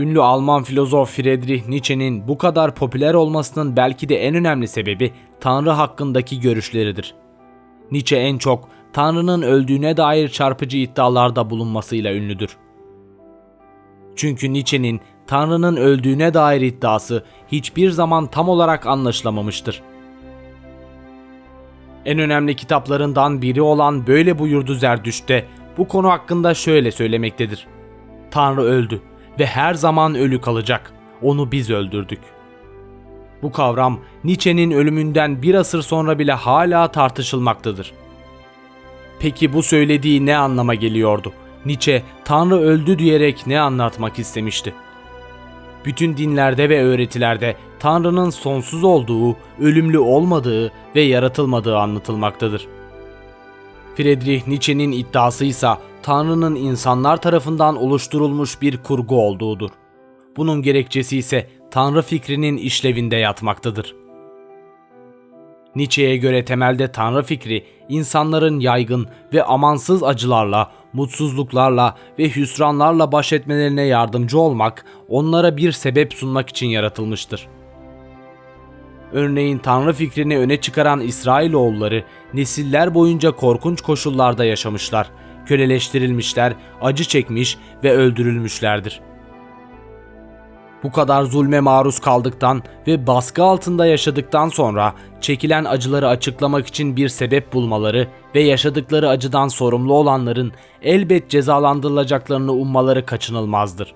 Ünlü Alman filozof Friedrich Nietzsche'nin bu kadar popüler olmasının belki de en önemli sebebi Tanrı hakkındaki görüşleridir. Nietzsche en çok Tanrı'nın öldüğüne dair çarpıcı iddialarda bulunmasıyla ünlüdür. Çünkü Nietzsche'nin Tanrı'nın öldüğüne dair iddiası hiçbir zaman tam olarak anlaşılamamıştır. En önemli kitaplarından biri olan Böyle Buyurdu Zerdüşt'te bu konu hakkında şöyle söylemektedir. Tanrı öldü ve her zaman ölü kalacak. Onu biz öldürdük. Bu kavram Nietzsche'nin ölümünden bir asır sonra bile hala tartışılmaktadır. Peki bu söylediği ne anlama geliyordu? Nietzsche Tanrı öldü diyerek ne anlatmak istemişti? Bütün dinlerde ve öğretilerde Tanrı'nın sonsuz olduğu, ölümlü olmadığı ve yaratılmadığı anlatılmaktadır. Friedrich Nietzsche'nin iddiası ise Tanrı'nın insanlar tarafından oluşturulmuş bir kurgu olduğudur. Bunun gerekçesi ise Tanrı fikrinin işlevinde yatmaktadır. Nietzsche'ye göre temelde Tanrı fikri insanların yaygın ve amansız acılarla, mutsuzluklarla ve hüsranlarla baş etmelerine yardımcı olmak, onlara bir sebep sunmak için yaratılmıştır. Örneğin Tanrı fikrini öne çıkaran İsrailoğulları nesiller boyunca korkunç koşullarda yaşamışlar, köleleştirilmişler, acı çekmiş ve öldürülmüşlerdir. Bu kadar zulme maruz kaldıktan ve baskı altında yaşadıktan sonra çekilen acıları açıklamak için bir sebep bulmaları ve yaşadıkları acıdan sorumlu olanların elbet cezalandırılacaklarını ummaları kaçınılmazdır.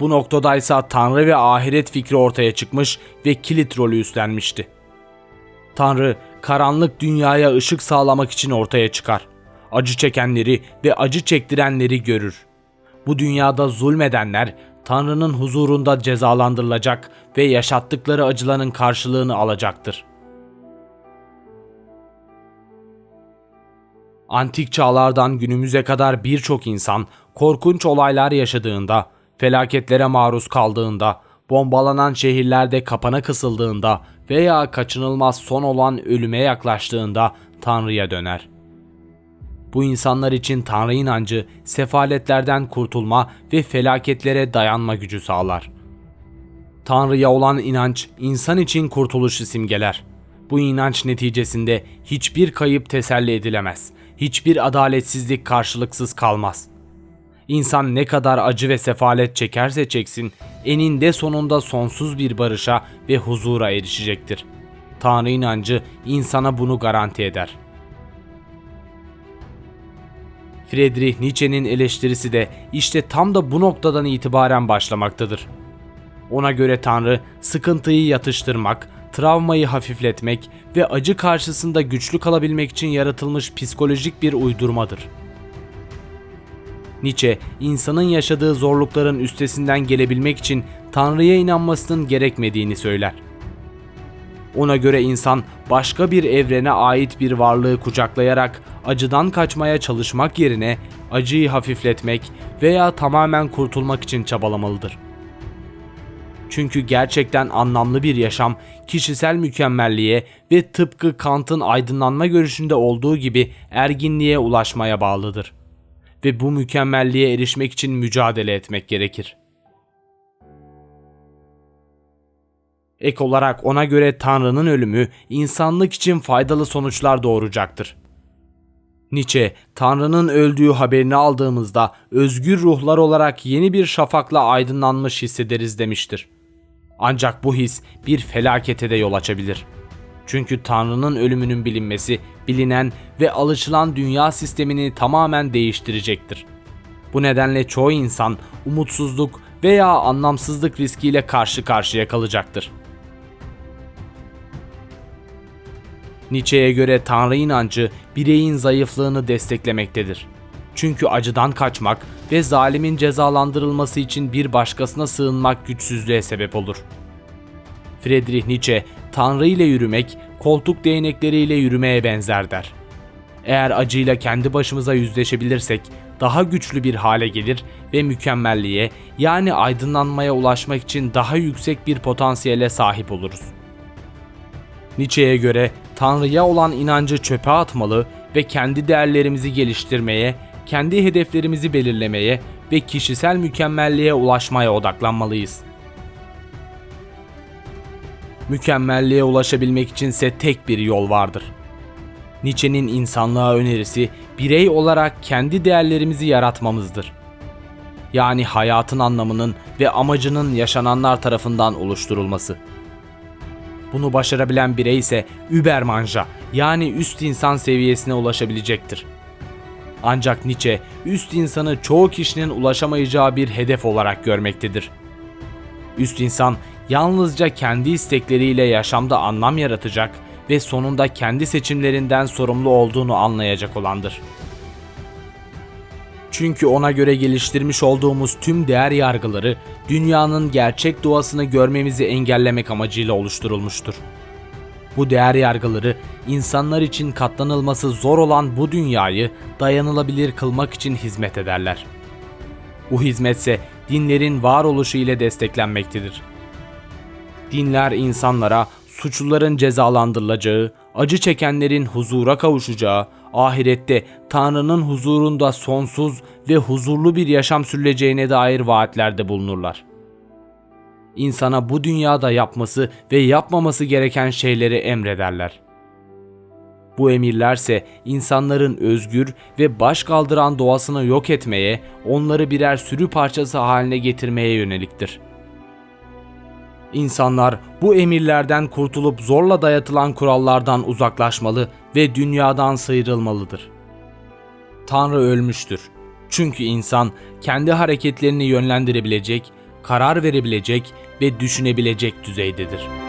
Bu noktadaysa Tanrı ve ahiret fikri ortaya çıkmış ve kilit rolü üstlenmişti. Tanrı karanlık dünyaya ışık sağlamak için ortaya çıkar. Acı çekenleri ve acı çektirenleri görür. Bu dünyada zulmedenler Tanrı'nın huzurunda cezalandırılacak ve yaşattıkları acıların karşılığını alacaktır. Antik çağlardan günümüze kadar birçok insan korkunç olaylar yaşadığında, felaketlere maruz kaldığında, bombalanan şehirlerde kapana kısıldığında veya kaçınılmaz son olan ölüme yaklaştığında Tanrı'ya döner.'' Bu insanlar için Tanrı inancı sefaletlerden kurtulma ve felaketlere dayanma gücü sağlar. Tanrı'ya olan inanç insan için kurtuluşu simgeler. Bu inanç neticesinde hiçbir kayıp teselli edilemez. Hiçbir adaletsizlik karşılıksız kalmaz. İnsan ne kadar acı ve sefalet çekerse çeksin, eninde sonunda sonsuz bir barışa ve huzura erişecektir. Tanrı inancı insana bunu garanti eder.'' Friedrich Nietzsche'nin eleştirisi de işte tam da bu noktadan itibaren başlamaktadır. Ona göre Tanrı sıkıntıyı yatıştırmak, travmayı hafifletmek ve acı karşısında güçlü kalabilmek için yaratılmış psikolojik bir uydurmadır. Nietzsche, insanın yaşadığı zorlukların üstesinden gelebilmek için Tanrı'ya inanmasının gerekmediğini söyler. Ona göre insan başka bir evrene ait bir varlığı kucaklayarak acıdan kaçmaya çalışmak yerine acıyı hafifletmek veya tamamen kurtulmak için çabalamalıdır. Çünkü gerçekten anlamlı bir yaşam kişisel mükemmelliğe ve tıpkı Kant'ın aydınlanma görüşünde olduğu gibi erginliğe ulaşmaya bağlıdır. Ve bu mükemmelliğe erişmek için mücadele etmek gerekir. Ek olarak ona göre Tanrı'nın ölümü insanlık için faydalı sonuçlar doğuracaktır. Nietzsche, Tanrı'nın öldüğü haberini aldığımızda özgür ruhlar olarak yeni bir şafakla aydınlanmış hissederiz demiştir. Ancak bu his bir felakete de yol açabilir. Çünkü Tanrı'nın ölümünün bilinmesi, bilinen ve alışılan dünya sistemini tamamen değiştirecektir. Bu nedenle çoğu insan umutsuzluk veya anlamsızlık riskiyle karşı karşıya kalacaktır. Nietzsche'ye göre Tanrı inancı bireyin zayıflığını desteklemektedir. Çünkü acıdan kaçmak ve zalimin cezalandırılması için bir başkasına sığınmak güçsüzlüğe sebep olur. Friedrich Nietzsche, Tanrı ile yürümek, koltuk değnekleriyle yürümeye benzer der. Eğer acıyla kendi başımıza yüzleşebilirsek daha güçlü bir hale gelir ve mükemmelliğe yani aydınlanmaya ulaşmak için daha yüksek bir potansiyele sahip oluruz. Nietzsche'ye göre Tanrı'ya olan inancı çöpe atmalı ve kendi değerlerimizi geliştirmeye, kendi hedeflerimizi belirlemeye ve kişisel mükemmelliğe ulaşmaya odaklanmalıyız. Mükemmelliğe ulaşabilmek içinse tek bir yol vardır. Nietzsche'nin insanlığa önerisi birey olarak kendi değerlerimizi yaratmamızdır. Yani hayatın anlamının ve amacının yaşananlar tarafından oluşturulması. Bunu başarabilen birey ise Übermann'a yani üst insan seviyesine ulaşabilecektir. Ancak Nietzsche üst insanı çoğu kişinin ulaşamayacağı bir hedef olarak görmektedir. Üst insan yalnızca kendi istekleriyle yaşamda anlam yaratacak ve sonunda kendi seçimlerinden sorumlu olduğunu anlayacak olandır. Çünkü ona göre geliştirmiş olduğumuz tüm değer yargıları dünyanın gerçek doğasını görmemizi engellemek amacıyla oluşturulmuştur. Bu değer yargıları insanlar için katlanılması zor olan bu dünyayı dayanılabilir kılmak için hizmet ederler. Bu hizmetse dinlerin varoluşu ile desteklenmektedir. Dinler insanlara suçluların cezalandırılacağı, acı çekenlerin huzura kavuşacağı, ahirette Tanrı'nın huzurunda sonsuz ve huzurlu bir yaşam sürüleceğine dair vaatlerde bulunurlar. İnsana bu dünyada yapması ve yapmaması gereken şeyleri emrederler. Bu emirlerse insanların özgür ve baş kaldıran doğasını yok etmeye, onları birer sürü parçası haline getirmeye yöneliktir. İnsanlar bu emirlerden kurtulup zorla dayatılan kurallardan uzaklaşmalı ve dünyadan sıyrılmalıdır. Tanrı ölmüştür. Çünkü insan kendi hareketlerini yönlendirebilecek, karar verebilecek ve düşünebilecek düzeydedir.